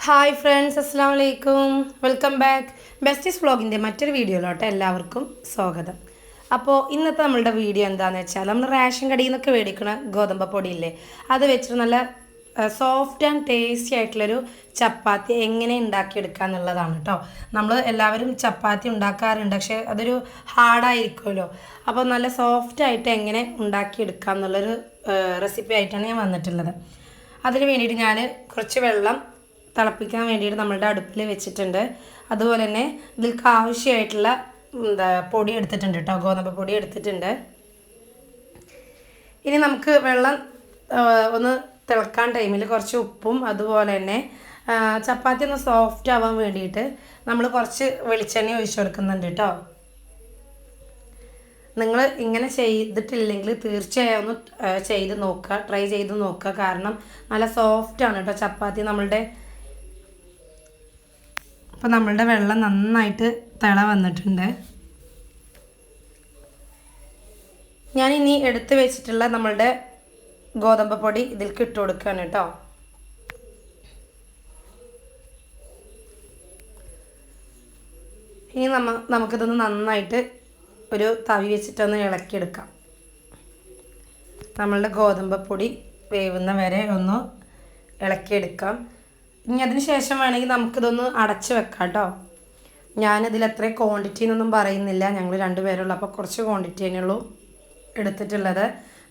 Hi friends അസ്സാം വലൈക്കും welcome back besties വ്ളോഗിന്റെ മറ്റൊരു വീഡിയോയിലോട്ട് എല്ലാവർക്കും സ്വാഗതം. അപ്പോൾ ഇന്നത്തെ നമ്മളുടെ വീഡിയോ എന്താണെന്ന് വെച്ചാൽ നമ്മൾ റേഷൻ കടയിൽ നിന്നൊക്കെ മേടിക്കുന്ന ഗോതമ്പ് പൊടിയില്ലേ? അത് വെച്ചിട്ട് നല്ല സോഫ്റ്റ് ആൻഡ് ടേസ്റ്റി ആയിട്ടുള്ളൊരു ചപ്പാത്തി എങ്ങനെ ഉണ്ടാക്കിയെടുക്കുക എന്നുള്ളതാണ് കേട്ടോ നമ്മൾ എല്ലാവരും ചപ്പാത്തി ഉണ്ടാക്കാറുണ്ട് പക്ഷേ അതൊരു ഹാർഡായിരിക്കുമല്ലോ അപ്പോൾ നല്ല സോഫ്റ്റ് ആയിട്ട് എങ്ങനെ ഉണ്ടാക്കിയെടുക്കുക എന്നുള്ളൊരു റെസിപ്പി ആയിട്ടാണ് ഞാൻ വന്നിട്ടുള്ളത്. അതിന് വേണ്ടിയിട്ട് ഞാൻ കുറച്ച് വെള്ളം തിളപ്പിക്കാൻ വേണ്ടിയിട്ട് നമ്മളുടെ അടുപ്പിൽ വെച്ചിട്ടുണ്ട്. അതുപോലെ തന്നെ ഇതിൽക്ക് ആവശ്യമായിട്ടുള്ള എന്താ പൊടി എടുത്തിട്ടുണ്ട് കേട്ടോ ഗോതമ്പ് പൊടി എടുത്തിട്ടുണ്ട്. ഇനി നമുക്ക് വെള്ളം ഒന്ന് തിളക്കാൻ ടൈമിൽ കുറച്ച് ഉപ്പും അതുപോലെ തന്നെ ചപ്പാത്തി ഒന്ന് സോഫ്റ്റ് ആവാൻ വേണ്ടിയിട്ട് നമ്മൾ കുറച്ച് വെളിച്ചെണ്ണ ഒഴിച്ചു കൊടുക്കുന്നുണ്ട് കേട്ടോ നിങ്ങൾ ഇങ്ങനെ ചെയ്തിട്ടില്ലെങ്കിൽ തീർച്ചയായും ഒന്ന് ചെയ്ത് നോക്കുക ട്രൈ ചെയ്ത് നോക്കുക. കാരണം നല്ല സോഫ്റ്റാണ് കേട്ടോ ചപ്പാത്തി. നമ്മളുടെ അപ്പോൾ നമ്മളുടെ വെള്ളം നന്നായിട്ട് തിള വന്നിട്ടുണ്ട്. ഞാൻ ഇനി എടുത്ത് വെച്ചിട്ടുള്ള നമ്മളുടെ ഗോതമ്പ് പൊടി ഇതിൽക്ക് ഇട്ട് കൊടുക്കുകയാണ് കേട്ടോ ഇനി നമ്മ നമുക്കിതൊന്ന് നന്നായിട്ട് ഒരു തവി വെച്ചിട്ടൊന്ന് ഇളക്കിയെടുക്കാം. നമ്മളുടെ ഗോതമ്പ് പൊടി വേവുന്ന വരെ ഒന്ന് ഇളക്കിയെടുക്കാം. ഇനി അതിന് ശേഷം വേണമെങ്കിൽ നമുക്കിതൊന്ന് അടച്ച് വെക്കാം കേട്ടോ ഞാനിതിൽ എത്ര ക്വാണ്ടിറ്റി എന്നൊന്നും പറയുന്നില്ല. ഞങ്ങൾ രണ്ടുപേരുള്ളൂ അപ്പോൾ കുറച്ച് ക്വാണ്ടിറ്റി തന്നെയുള്ളൂ എടുത്തിട്ടുള്ളത്.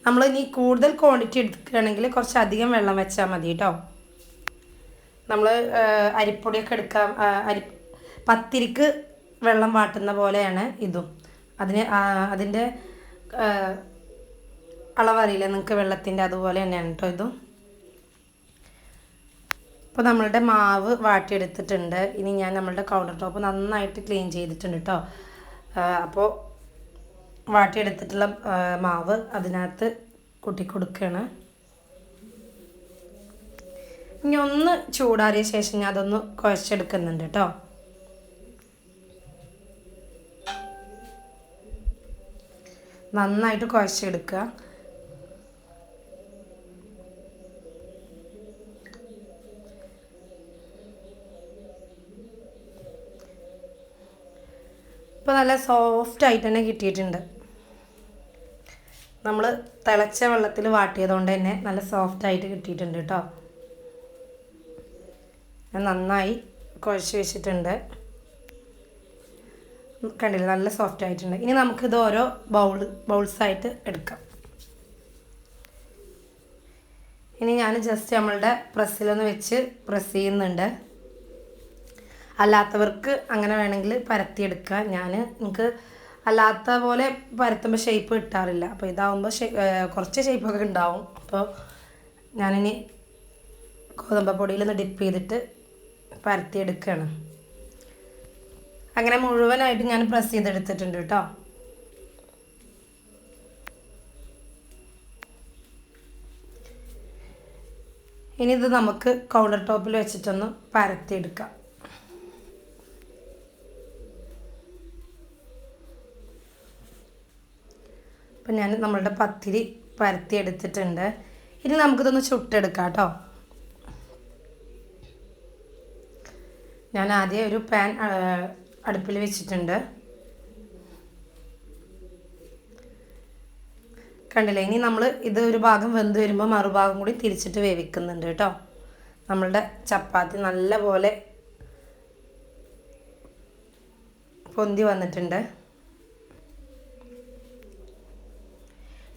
നമ്മൾ ഇനി കൂടുതൽ ക്വാണ്ടിറ്റി എടുക്കുകയാണെങ്കിൽ കുറച്ച് അധികം വെള്ളം വെച്ചാൽ മതി കേട്ടോ നമ്മൾ അരിപ്പൊടിയൊക്കെ എടുക്കാം. അരി പത്തിരിക്ക് വെള്ളം വാട്ടുന്ന പോലെയാണ് ഇതും. അതിന് അതിന്റെ അളവറിയില്ല നിങ്ങൾക്ക് വെള്ളത്തിന്റെ അതുപോലെ തന്നെയാണ് കേട്ടോ ഇതും. അപ്പോൾ നമ്മളുടെ മാവ് വാട്ടിയെടുത്തിട്ടുണ്ട്. ഇനി ഞാൻ നമ്മളുടെ കൗണ്ടർ ടോപ്പ് നന്നായിട്ട് ക്ലീൻ ചെയ്തിട്ടുണ്ട് കേട്ടോ അപ്പോൾ വാട്ടിയെടുത്തിട്ടുള്ള മാവ് അതിനകത്ത് കൂട്ടി കൊടുക്കുകയാണ് ഇനി ഒന്ന് ചൂടാറിയ ശേഷം ഞാൻ അതൊന്ന് കുഴച്ചെടുക്കുന്നുണ്ട് കേട്ടോ നന്നായിട്ട് കുഴച്ചെടുക്കുക. ഇപ്പോൾ നല്ല സോഫ്റ്റ് ആയിട്ട് തന്നെ കിട്ടിയിട്ടുണ്ട്. നമ്മൾ തിളച്ച വെള്ളത്തിൽ വാട്ടിയതുകൊണ്ട് തന്നെ നല്ല സോഫ്റ്റ് ആയിട്ട് കിട്ടിയിട്ടുണ്ട് കേട്ടോ നന്നായി കുഴച്ച് വെച്ചിട്ടുണ്ട്. കണ്ടില്ല നല്ല സോഫ്റ്റ് ആയിട്ടുണ്ട്. ഇനി നമുക്കിത് ഓരോ ബൗൾ ബൗൾസായിട്ട് എടുക്കാം. ഇനി ഞാൻ ജസ്റ്റ് നമ്മളുടെ പ്രസ്സിലൊന്ന് വെച്ച് പ്രസ് ചെയ്യുന്നുണ്ട്. അല്ലാത്തവർക്ക് അങ്ങനെ വേണമെങ്കിൽ പരത്തിയെടുക്കുക. ഞാൻ എനിക്ക് അല്ലാത്ത പോലെ പരത്തുമ്പോൾ ഷേപ്പ് കിട്ടാറില്ല. അപ്പോൾ ഇതാവുമ്പോൾ കുറച്ച് ഷേപ്പൊക്കെ ഉണ്ടാവും. അപ്പോൾ ഞാനിനി ഗോതമ്പ പൊടിയിലൊന്ന് ഡിപ്പ് ചെയ്തിട്ട് പരത്തിയെടുക്കുകയാണ്. അങ്ങനെ മുഴുവനായിട്ട് ഞാൻ പ്രസ് ചെയ്തെടുത്തിട്ടുണ്ട് കേട്ടോ ഇനി ഇത് നമുക്ക് കൗണ്ടർ ടോപ്പിൽ വെച്ചിട്ടൊന്ന് പരത്തിയെടുക്കാം. അപ്പം ഞാൻ നമ്മളുടെ പത്തിരി പരത്തി എടുത്തിട്ടുണ്ട് ഇനി നമുക്കിതൊന്ന് ചുട്ടെടുക്കാം കേട്ടോ ഞാൻ ആദ്യം ഒരു പാൻ അടുപ്പിൽ വെച്ചിട്ടുണ്ട്. കണ്ടില്ലേ ഇനി നമ്മൾ ഇത് ഒരു ഭാഗം വെന്ത് വരുമ്പോൾ മറുഭാഗം കൂടി തിരിച്ചിട്ട് വേവിക്കുന്നുണ്ട് കേട്ടോ. നമ്മളുടെ ചപ്പാത്തി നല്ല പോലെ പൊന്തി വന്നിട്ടുണ്ട്.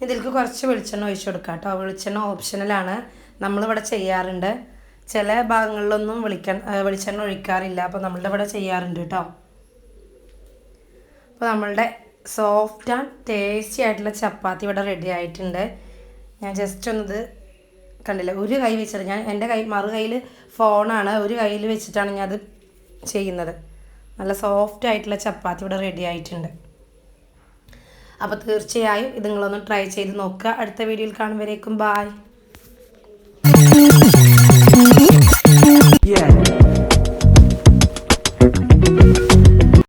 ഇതിലേക്ക് കുറച്ച് വെളിച്ചെണ്ണ ഒഴിച്ചു കൊടുക്കാം കേട്ടോ. വെളിച്ചെണ്ണ ഓപ്ഷണലാണ് നമ്മളിവിടെ ചെയ്യാറുണ്ട്. ചില ഭാഗങ്ങളിലൊന്നും വിളിക്ക വെളിച്ചെണ്ണ ഒഴിക്കാറില്ല. അപ്പോൾ നമ്മളിവിടെ ചെയ്യാറുണ്ട് കേട്ടോ. അപ്പോൾ നമ്മളുടെ സോഫ്റ്റ് ആൻഡ് ടേസ്റ്റി ആയിട്ടുള്ള ചപ്പാത്തി ഇവിടെ റെഡി ആയിട്ടുണ്ട്. ഞാൻ ജസ്റ്റ് ഒന്നത് കണ്ടില്ല? ഒരു കൈ വെച്ചിട്ട് ഞാൻ എന്റെ കൈ മറു കയ്യിൽ ഫോണാണ് ഒരു കയ്യിൽ വെച്ചിട്ടാണ് ഞാൻ അത് ചെയ്യുന്നത്. നല്ല സോഫ്റ്റ് ആയിട്ടുള്ള ചപ്പാത്തി ഇവിടെ റെഡി ആയിട്ടുണ്ട്. അപ്പോൾ തീർച്ചയായും ഇത് നിങ്ങളൊന്ന് ട്രൈ ചെയ്ത് നോക്കുക. അടുത്ത വീഡിയോയിൽ കാണുമ്പോഴേക്കും ബായ് Yeah.